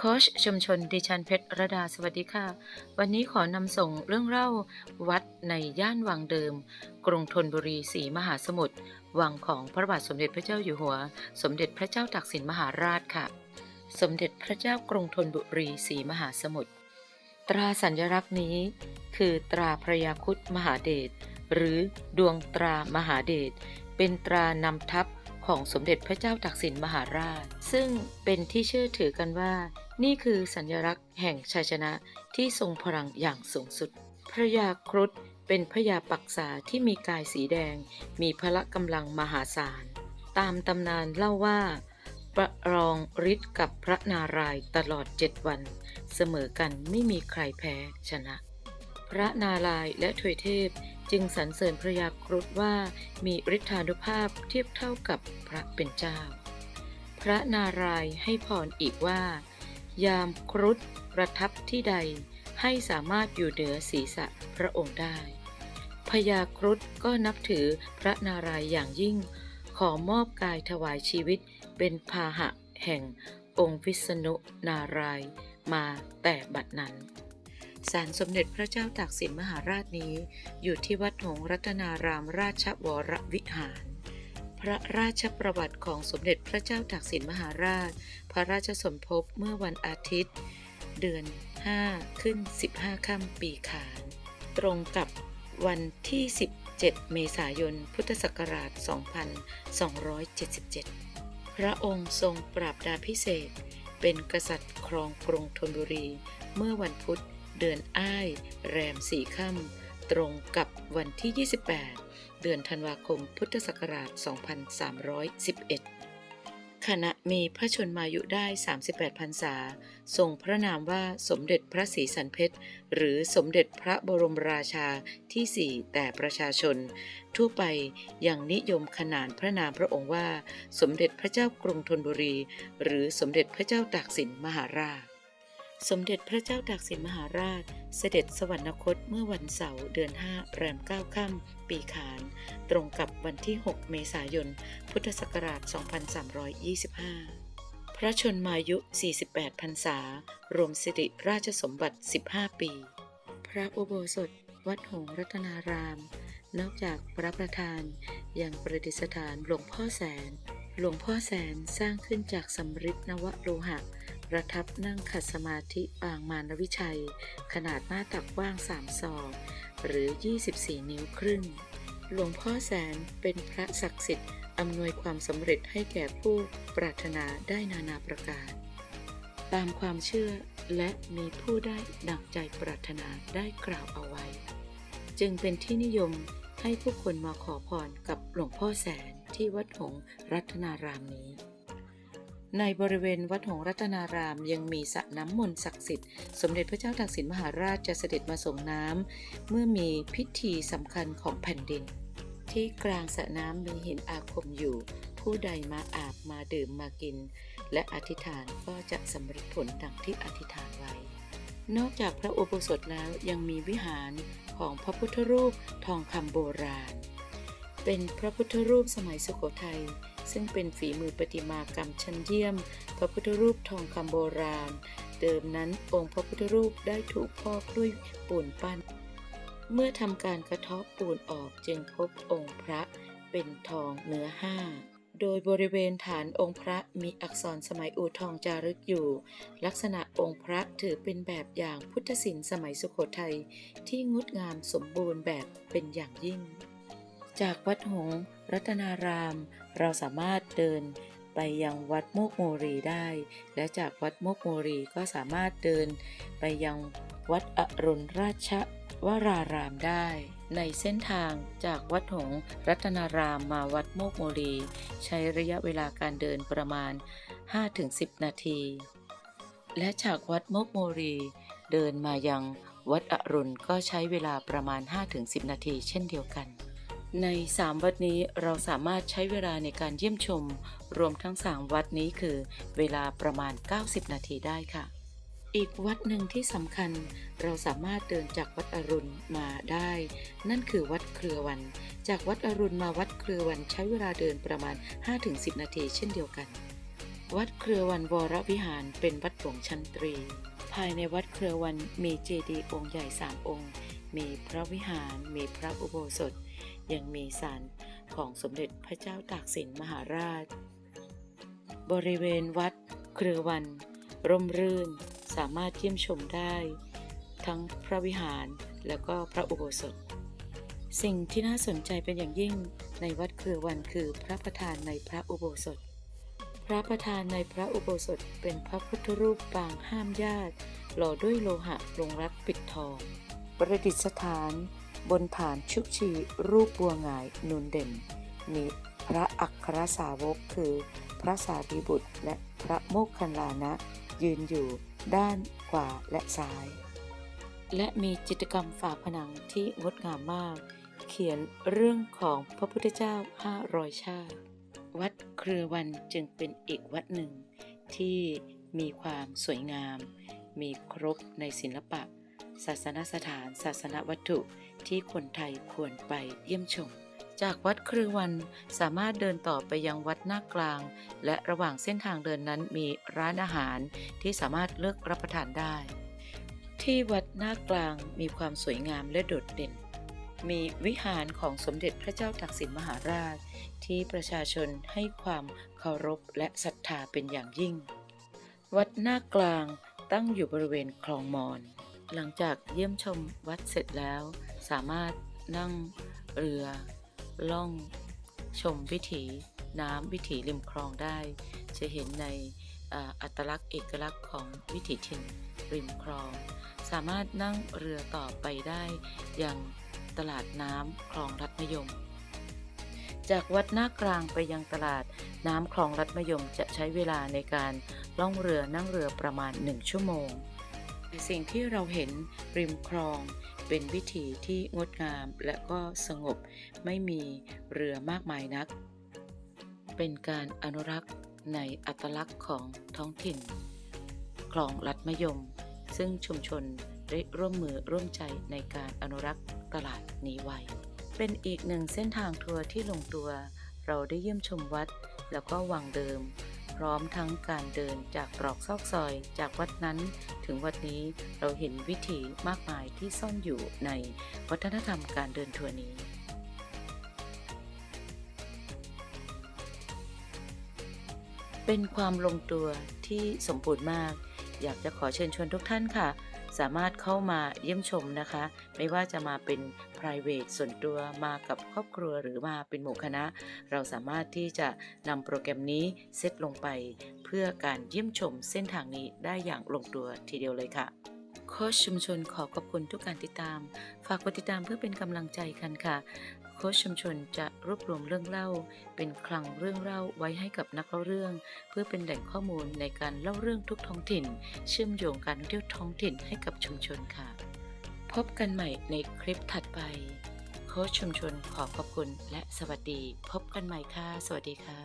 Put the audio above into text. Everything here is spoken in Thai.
โค้ชชุมชนดิฉันเพชรระดาสวัสดีค่ะ วันนี้ขอนำส่งเรื่องเล่าวัดในย่านวังเดิม กรุงธนบุรีสีมหาสมุทรวังของพระบาทสมเด็จพระเจ้าอยู่หัว สมเด็จพระเจ้าตากสินมหาราชค่ะ สมเด็จพระเจ้ากรุงธนบุรีสีมหาสมุทรตราสัญลักษณ์นี้ คือตราพระยาคุดมหาเดชหรือดวงตรามหาเดชเป็นตรานำทัพของสมเด็จพระเจ้าตากสินมหาราช ซึ่งเป็นที่เชื่อถือกันว่า นี่คือสัญลักษณ์แห่งชัยชนะที่ทรงพลังอย่างสูงสุด พระยาครุฑเป็นพระยาปักษาที่มีกายสีแดง มีพละกำลังมหาศาล ตามตำนานเล่าว่า ประรองฤทธิ์กับพระนารายตลอดเจ็ดวัน เสมอกันไม่มีใครแพ้ชนะ พระนารายและทวยเทพจึงสรรเสริญพระยาครุฑว่ามีฤทธานุภาพเทียบเท่ากับพระเป็นเจ้า พระนารายให้พรอีกว่า ยามครุฑประทับที่ใดให้สามารถอยู่เหนือศีรษะพระองค์ได้ พญาครุฑก็นับถือพระนารายณ์อย่างยิ่ง ขอมอบกายถวายชีวิตเป็นพาหะแห่งองค์วิษณุนารายณ์มาแต่บัดนั้นศาลสมเด็จพระเจ้าตากสินมหาราชนี้ อยู่ที่วัดหงรัตนารามราชวรวิหาร พระราชประวัติของสมเด็จพระเจ้าตากสินมหาราช พระราชสมภพเมื่อวันอาทิตย์ เดือน 5 ขึ้น 15 ค่ำปีขาน ตรงกับวันที่ 17 เมษายน พุทธศักราช 2277 พระองค์ทรงปราบดาพิเศษ เป็นกษัตริย์ครองกรุงธนบุรี เมื่อวันพุธเดือนอ้าย แรมสี่ค่ำ ตรงกับวันที่ 28 เดือนธันวาคม พุทธศักราช 2311 ขณะมีพระชนมายุได้ 38พรรษา ทรงพระนามว่าสมเด็จพระศรีสันเพชร หรือสมเด็จพระบรมราชาที่ 4 แต่ประชาชน ทั่วไปยังนิยมขนานพระนามพระองค์ว่า สมเด็จพระเจ้ากรุงธนบุรี หรือสมเด็จพระเจ้าตากสินมหาราช สมเด็จพระเจ้าตากสินมหาราช เสด็จสวรรคตเมื่อวันเสาร์เดือน 5 แรม 9 ค่ำ ปีขาน ตรงกับวันที่ 6 เมษายน พุทธศักราช 2325 พระชนมายุ 48 พรรษา รวมสิริราชสมบัติ 15 ปี พระอุโบสถ วัดหงรัตนาราม นอกจากพระประธาน ยังประดิษฐานหลวงพ่อแสน หลวงพ่อแสนสร้างขึ้นจากสำริดนวโลหะ ประทับนั่งขัดสมาธิปางมารวิชัย ขนาดหน้าตักกว้าง3ศอกหรือ 24 นิ้วครึ่ง หลวงพ่อแสนเป็นพระศักดิ์สิทธิ์อำนวยความสำเร็จให้แก่ผู้ปรารถนาได้นานาประการ ตามความเชื่อและมีผู้ได้ดังใจปรารถนาได้กล่าวเอาไว้ จึงเป็นที่นิยมให้ผู้คนมาขอพรกับหลวงพ่อแสนที่วัดหงรัตนารามนี้ ในบริเวณวัดหงรัตนารามยังมีสระน้ำมนต์ศักดิ์สิทธิ์ สมเด็จพระเจ้าตากสินมหาราชจะเสด็จมาส่งน้ำเมื่อมีพิธีสำคัญของแผ่นดิน ที่กลางสระน้ำมีหินอาคมอยู่ ผู้ใดมาอาบมาดื่มมากิน และอธิษฐานก็จะสำเร็จผลดังที่อธิษฐานไว้ นอกจากพระอุโบสถแล้วยังมีวิหารของพระพุทธรูปทองคำโบราณ เป็นพระพุทธรูปสมัยสุโขทัย ซึ่งเป็นฝีมือประติมากรรมชั้นเยี่ยม พระพุทธรูปทองคำโบราณ เดิมนั้นองค์พระพุทธรูปได้ถูกพอกด้วยปูนปั้น เมื่อทำการกระเทาะปูนออกจึงพบองค์พระเป็นทองเนื้อห้าโดยบริเวณฐานองค์พระมีอักษรสมัยอู่ทองจารึกอยู่ ลักษณะองค์พระถือเป็นแบบอย่างพุทธศิลป์สมัยสุโขทัยที่งดงามสมบูรณ์แบบเป็นอย่างยิ่ง จากวัดหงรัตนาราม เราสามารถเดินไปยังวัดโมกโมรีได้ และจากวัดโมกโมรีก็สามารถเดินไปยังวัดอรุณราชวรารามได้ ในเส้นทางจากวัดหงรัตนารามมาวัดโมกโมรี ใช้ระยะเวลาการเดินประมาณ 5-10 นาที และจากวัดโมกโมรีเดินมายังวัดอรุณก็ใช้เวลาประมาณ 5-10 นาทีเช่นเดียวกัน ใน 3 วัดนี้เราสามารถใช้เวลาในการเยี่ยมชม รวมทั้ง 3 วัดนี้คือเวลาประมาณ 90 นาทีได้ค่ะ อีกวัดหนึ่งที่สำคัญเราสามารถเดินจากวัดอรุณมาได้ นั่นคือวัดเครือวัน จากวัดอรุณมาวัดเครือวันใช้เวลาเดินประมาณ 5-10 นาทีเช่นเดียวกัน วัดเครือวันวรวิหารเป็นวัดหลวงชั้นตรี ภายในวัดเครือวันมีเจดีย์องค์ใหญ่สามองค์ มีพระวิหาร มีพระอุโบสถ ยังมีศาลของสมเด็จพระเจ้าตากสินมหาราช บริเวณวัด เครือวัน ร่มรื่นสามารถเยี่ยมชมได้ ทั้งพระวิหารและก็พระอุโบสถ สิ่งที่น่าสนใจเป็นอย่างยิ่งในวัดเครือวันคือพระประธานในพระอุโบสถ พระประธานในพระอุโบสถเป็นพระพุทธรูปปางห้ามญาติหล่อด้วยโลหะลงรักปิดทอง ประดิษฐาน บนฐานชุกชีรูปบัวงายนุนเด่น มีพระอัครสาวกคือ พระสารีบุตรและพระโมคคัลลานะ ยืนอยู่ด้านขวาและซ้าย และมีจิตรกรรมฝาผนังที่งดงามมาก เขียนเรื่องของพระพุทธเจ้า 500 ชาติ วัดเครือวันจึงเป็นอีกวัดหนึ่งที่มีความสวยงาม มีครบในศิลปะ ศาสนสถาน ศาสนวัตถุที่คนไทยควรไปเยี่ยมชม จากวัดครือวันสามารถเดินต่อไปยังวัดหน้ากลาง และระหว่างเส้นทางเดินนั้นมีร้านอาหารที่สามารถเลือกรับประทานได้ ที่วัดหน้ากลางมีความสวยงามและโดดเด่น มีวิหารของสมเด็จพระเจ้าตากสินมหาราช ที่ประชาชนให้ความเคารพและศรัทธาเป็นอย่างยิ่ง วัดหน้ากลางตั้งอยู่บริเวณคลองมอน หลังจากเยี่ยมชมวัดเสร็จแล้ว สามารถนั่งเรือ ล่องชมวิถีน้ำวิถีริมคลองได้ จะเห็นในอัตลักษณ์เอกลักษณ์ของวิถีถิ่นริมคลอง สามารถนั่งเรือต่อไปได้ยังตลาดน้ำคลองรัดมยม จากวัดหน้ากลางไปยังตลาดน้ำคลองรัดมยมจะใช้เวลาในการล่องเรือนั่งเรือประมาณ 1 ชั่วโมง สิ่งที่เราเห็นริมคลองเป็นวิถีที่งดงามและก็สงบไม่มีเรือมากมายนัก เป็นการอนุรักษ์ในอัตลักษณ์ของท้องถิ่น คลองลัดมะยม ซึ่งชุมชนได้ร่วมมือร่วมใจในการอนุรักษ์ตลาดนี้ไว้ เป็นอีกหนึ่งเส้นทางทัวร์ที่ลงตัว เราได้เยี่ยมชมวัด แล้วก็วังเดิม พร้อมทั้งการเดินจากตรอกซอกซอย จากวัดนั้นถึงวัดนี้เราเห็นวิถีมากมายที่ซ่อนอยู่ในวัฒนธรรมการเดินทัวร์นี้เป็นความลงตัวที่สมบูรณ์มาก อยากจะขอเชิญชวนทุกท่านค่ะ สามารถเข้ามาเยี่ยมชมนะคะ ไม่ว่าจะมาเป็น private ส่วนตัวมากับครอบครัวหรือมาเป็นหมู่คณะ เราสามารถที่จะนำโปรแกรมนี้เซตลงไป เพื่อการเยี่ยมชมเส้นทางนี้ได้อย่างลงตัวทีเดียวเลยค่ะโค้ชชุมชนขอขอบคุณทุกการติดตาม ฝากกดติดตามเพื่อเป็นกำลังใจกันค่ะโค้ชชุมชนจะรวบรวมเรื่องเล่า เป็นคลังเรื่องเล่าไว้ให้กับนักเล่าเรื่อง เพื่อเป็นแหล่งข้อมูลในการเล่าเรื่องทุกท้องถิ่น เชื่อมโยงการท่องเที่ยวท้องถิ่นให้กับชุมชนค่ะ พบกันใหม่ในคลิปถัด ไป โค้ชชุมชนขอขอบคุณและสวัสดี พบกันใหม่ค่ะ สวัสดีค่ะ